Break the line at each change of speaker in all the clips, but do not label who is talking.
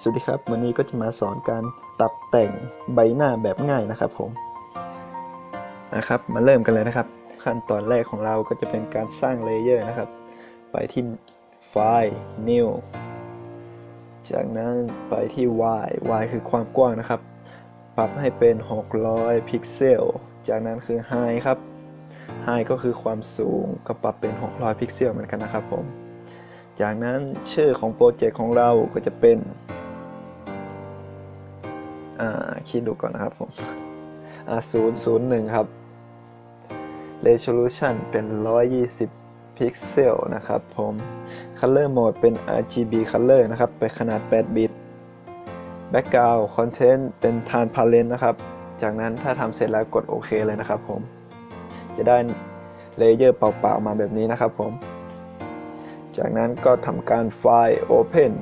สวัสดีครับ วันนี้ก็จะมาสอนการตัดแต่งใบหน้าแบบง่ายนะครับผมนะครับมาเริ่มกันเลยนะครับ ขั้นตอนแรกของเราก็จะเป็นการสร้างเลเยอร์นะครับ ไปที่ไฟล์ New จากนั้นไปที่ Y Y คือความกว้างนะครับ ปรับให้เป็น 600 พิกเซล จากนั้นคือ High ครับ High ก็คือความสูงก็ปรับเป็น 600 พิกเซลเหมือนกันนะครับผม จากนั้นชื่อของโปรเจกต์ของเราก็จะเป็น อ่าคิดดูก่อนนะครับผมอ่า001ครับ resolution เป็น 120 พิกเซลนะครับผม color mode เป็น RGB color นะครับไปขนาด 8 บิต background content เป็น transparent นะครับ จากนั้นถ้าทำเสร็จแล้วกดโอเคเลยนะครับผม จะได้เลเยอร์เปล่าๆมาแบบนี้นะครับผม จากนั้นก็ทำการไฟล์ Open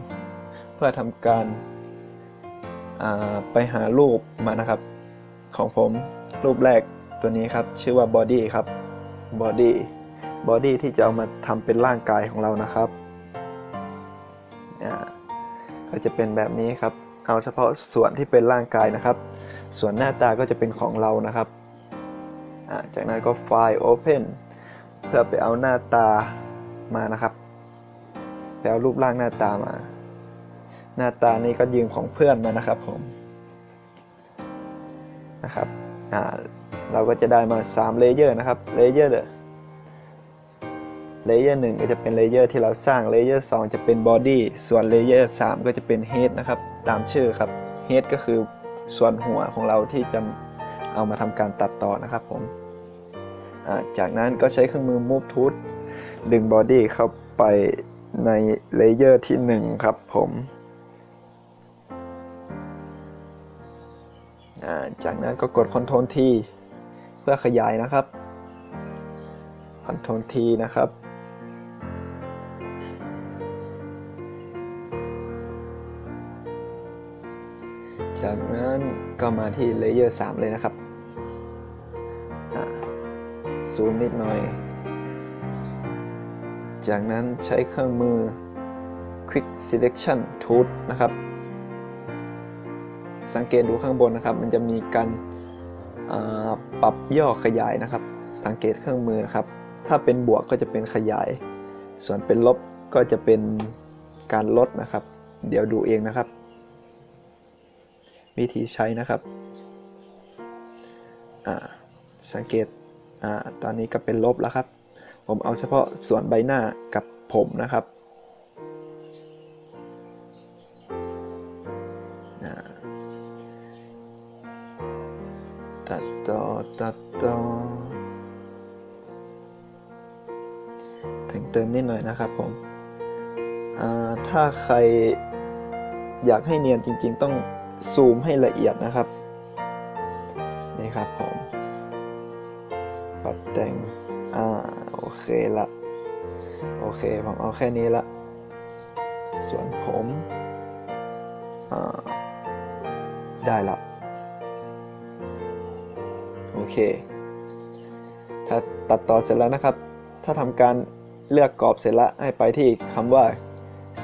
เพื่อทำการ ไปหารูปมานะครับ ของผมรูปแรกตัวนี้ครับ ชื่อว่า Body ครับ Body Body ที่จะเอามาทำเป็นร่างกายของเรานะครับก็จะเป็นแบบนี้ครับ เอาเฉพาะส่วนที่เป็นร่างกายนะครับ ส่วนหน้าตาก็จะเป็นของเรานะครับจากนั้นก็ไฟล์ Open เพื่อไปเอาหน้าตามานะครับ ไปเอารูปร่างหน้าตามา หน้าตานี้ก็ยืมของเพื่อนมานะครับผมนะครับอ่าเราก็จะได้มา3เลเยอร์นะครับเลเยอร์เลเยอร์หนึ่งก็จะเป็นเลเยอร์ที่เราสร้างเลเยอร์2จะเป็นบอดี้ส่วนเลเยอร์3ก็จะเป็นเฮดนะครับตามชื่อครับเฮดก็คือส่วนหัวของเราที่จะเอามาทำการตัดต่อนะครับผมจากนั้นก็ใช้เครื่องมือ Move Tool ดึงบอดี้เข้าไปในเลเยอร์ที่ 1 ครับผม จากนั้นก็กด Ctrl T เพื่อขยายนะครับ Ctrl T นะครับ จากนั้นก็มาที่เลเยอร์3เลยนะครับซูมนิดหน่อย จากนั้นใช้เครื่องมือ Quick Selection Tool นะครับ สังเกตดูข้างบนนะครับ มันจะมีการปรับย่อขยายนะครับ สังเกตเครื่องมือนะครับ ถ้าเป็นบวกก็จะเป็นขยาย ส่วนเป็นลบก็จะเป็นการลดนะครับ เดี๋ยวดูเองนะครับ วิธีใช้นะครับ สังเกตอตอนนี้ก็เป็นลบแล้วครับ ผมเอาเฉพาะส่วนใบหน้ากับผมนะครับ ตัดต่อตัดต่อแต่งเติมนิดหน่อยนะครับผมถ้าใครอยากให้เนียนจริง ๆ ต้องซูมให้ละเอียดนะครับนี่ครับผมปัดแต่งอ่าโอเคละโอเคผมเอาแค่นี้ละ ส่วนผมอ่าได้ละ เคถ้าตัดต่อเสร็จแล้วนะครับ ถ้าทำการเลือกกรอบเสร็จแล้วให้ไปที่คำว่า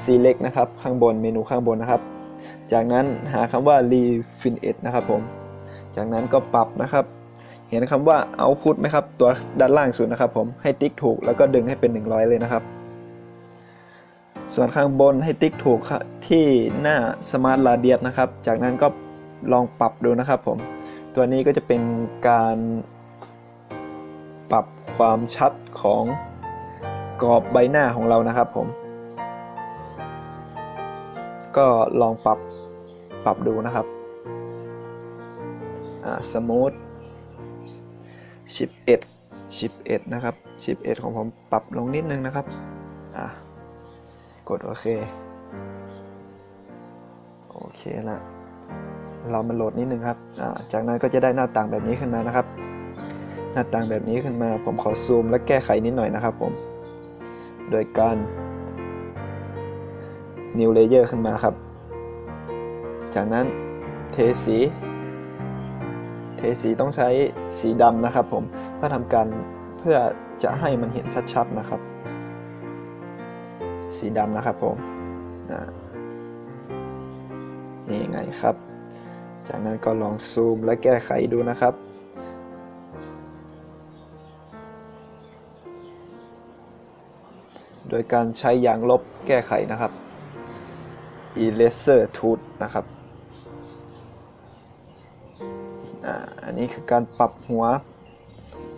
select นะครับ ข้างบนเมนูข้างบนนะครับ จากนั้นหาคำว่า refine นะครับผม จากนั้นก็ปรับนะครับ เห็นคำว่า output ไหมครับ ตัวด้านล่างสุดนะครับผม ให้ติ๊กถูกแล้วก็ดึงให้เป็น 100 เลยนะครับ ส่วนข้างบนให้ติ๊กถูกที่หน้า smart radius นะครับ จากนั้นก็ลองปรับดูนะครับผม ตัวนี้ก็จะเป็นการปรับความชัดของกรอบใบหน้าของเรานะครับผม ก็ลองปรับปรับดูนะครับสมูทชิปเอ็ดชิปเอ็ดนะครับชิปเอ็ดของผมปรับลงนิดนึงนะครับอะกดโอเค โอเคละ เรามาโหลดนิดนึงครับจากนั้นก็จะได้หน้าต่างแบบนี้ขึ้นมานะครับ หน้าต่างแบบนี้ขึ้นมา ผมขอซูมและแก้ไขนิดหน่อยนะครับผม โดยการ new layer ขึ้นมาครับ จากนั้นเทสี เทสีต้องใช้สีดำนะครับผม เพื่อทำการเพื่อจะให้มันเห็นชัดๆนะครับ สีดำนะครับผมนี่ไงครับ จากนั้นก็ลองซูมและแก้ไขดูนะครับ โดยการใช้ยางลบแก้ไขนะครับ eraser tool นะครับอันนี้คือการปรับหัว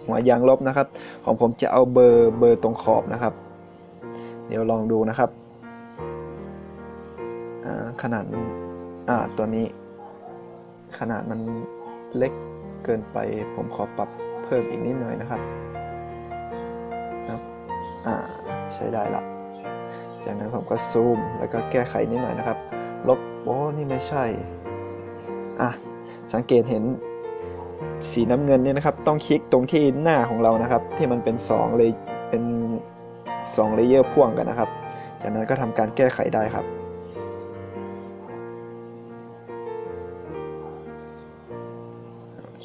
หัวยางลบนะครับ ของผมจะเอาเบอร์เบอร์ตรงขอบนะครับ เดี๋ยวลองดูนะครับขนาดอ่าตัวนี้ ขนาดมันเล็กเกินไป ผมขอปรับเพิ่มอีกนิดหน่อยนะครับครับอ่าใช้ได้ละ จากนั้นผมก็ซูมแล้วก็แก้ไขนิดหน่อยนะครับ ลบโอ้นี่ไม่ใช่อะสังเกตเห็นสีน้ำเงินเนี่ยนะครับ ต้องคลิกตรงที่หน้าของเรานะครับ ที่มันเป็น2เลยเป็น2เลเยอร์พ่วงกันนะครับ จากนั้นก็ทำการแก้ไขได้ครับ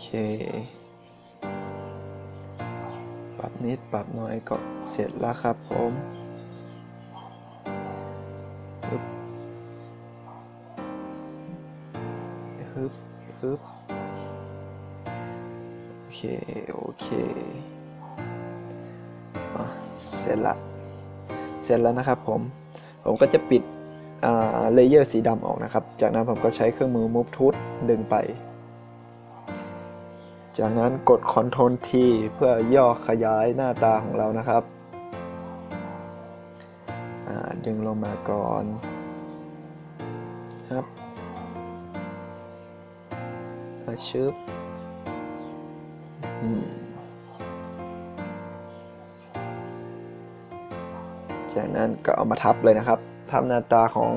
เค ปรับนิดปรับหน่อยก็เสร็จแล้วครับผมฮึบฮึบฮึบโอเค โอเคอะเสร็จละเสร็จแล้วนะครับผม ผมก็จะปิดเลเยอร์สีดำออกนะครับ จากนั้นผมก็ใช้เครื่องมือ Move Tool ดึงไป จากนั้นกด Ctrl T เพื่อย่อขยายหน้าตาของเรานะครับ ดึงลงมาก่อนครับมาชึบจากนั้นก็เอามาทับเลยนะครับ ทับหน้าตาของ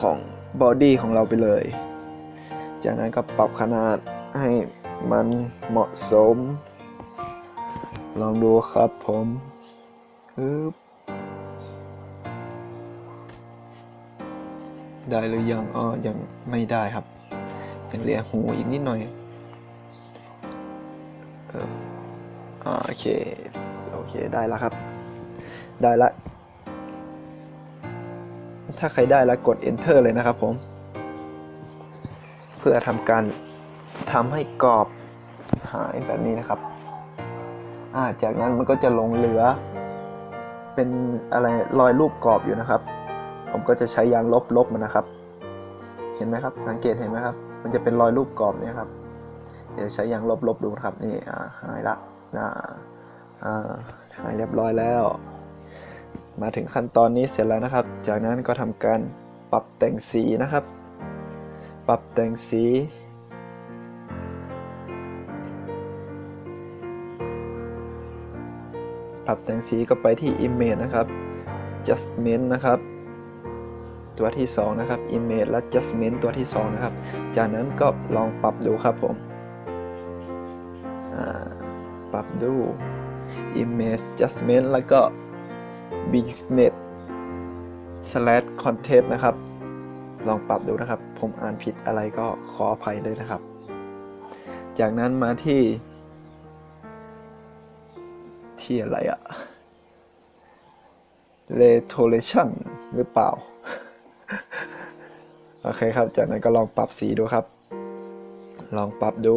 ของบอดี้ของเราไปเลย จากนั้นก็ปรับขนาด ให้มันเหมาะสม ลองดูครับผมฮึบได้หรือยังอ๋อยังไม่ได้ครับยังเหลือหูอีกนิดหน่อยโอเค โอเค ได้แล้วครับ ได้ละ ถ้าใครได้แล้วกด enter เลยนะครับผม เพื่อทำการ ทำให้กรอบหายแบบนี้นะครับ อ่าจากนั้นมันก็จะลงเหลือ เป็นอะไรรอยรูปกรอบอยู่นะครับ ผมก็จะใช้ยางลบลบมันนะครับ เห็นไหมครับ สังเกตเห็นไหมครับ มันจะเป็นรอยรูปกรอบเนี่ยครับ เดี๋ยวใช้ยางลบลบดูครับ นี่อ่าหายละอ่าอ่าหายเรียบร้อยแล้ว มาถึงขั้นตอนนี้เสร็จแล้วนะครับ จากนั้นก็ทำการปรับแต่งสีนะครับ ปรับแต่งสี ปรับแต่งสีก็ไปที่ Image นะครับ Adjustment นะครับ ตัวที่ 2 นะครับ Image และ Adjustment ตัวที่ 2 นะครับ จากนั้นก็ลองปรับดูครับผมปรับดู Image Adjustment แล้วก็ business slash content นะครับ ลองปรับดูนะครับ ผมอ่านผิดอะไรก็ขออภัยเลยนะครับ จากนั้นมาที่ ที่อะไรอะ retolation หรือเปล่า โอเคครับ จากนั้นก็ลองปรับสีดูครับ ลองปรับดู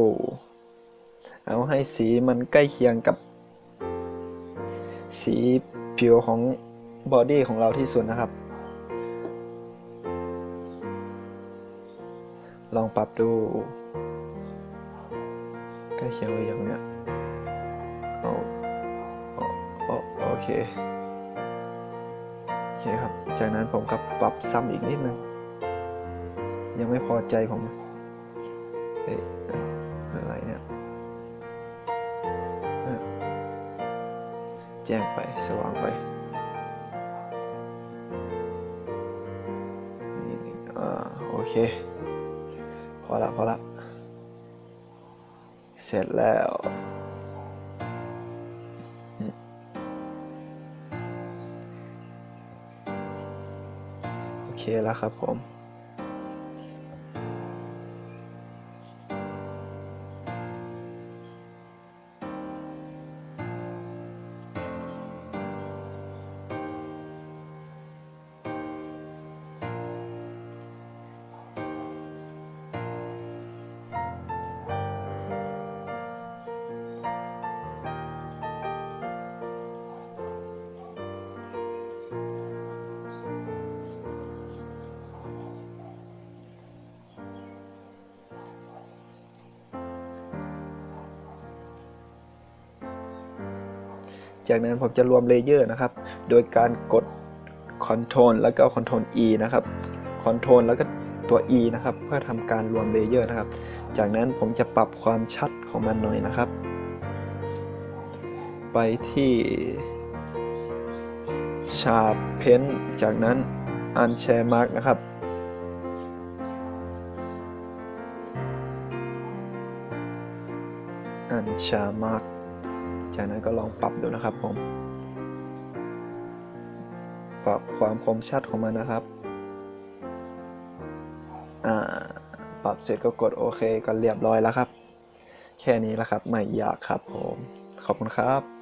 เอาให้สีมันใกล้เคียงกับ สีผิวของบอดี้ของเราที่สุดนะครับ ลองปรับดูใกล้เคียงหรือยังเนี่ยโอโอโอเค โอเคครับ จากนั้นผมก็ปรับซ้ำอีกนิดนึง ยังไม่พอใจผมเอ๊ะอะไรเนี่ยแจ้งไป สว่างไปนี่อ่าโอเค พอละพอละ เสร็จแล้ว เคแล้วครับผม จากนั้นผมจะรวมเลเยอร์นะครับ โดยการกด Ctrl แล้วก็ Ctrl E นะครับ Ctrl แล้วก็ตัว E นะครับเพื่อทำการรวมเลเยอร์นะครับ จากนั้นผมจะปรับความชัดของมันหน่อยนะครับ ไปที่ Sharp Pen จากนั้น Unshare Mark นะครับ Unshare Mark จากนั้นก็ลองปรับดูนะครับผม ปรับความคมชัดของมันนะครับปรับเสร็จก็กดโอเคก็เรียบร้อยแล้วครับ แค่นี้แล้วครับ ไม่ยากครับผม ขอบคุณครับ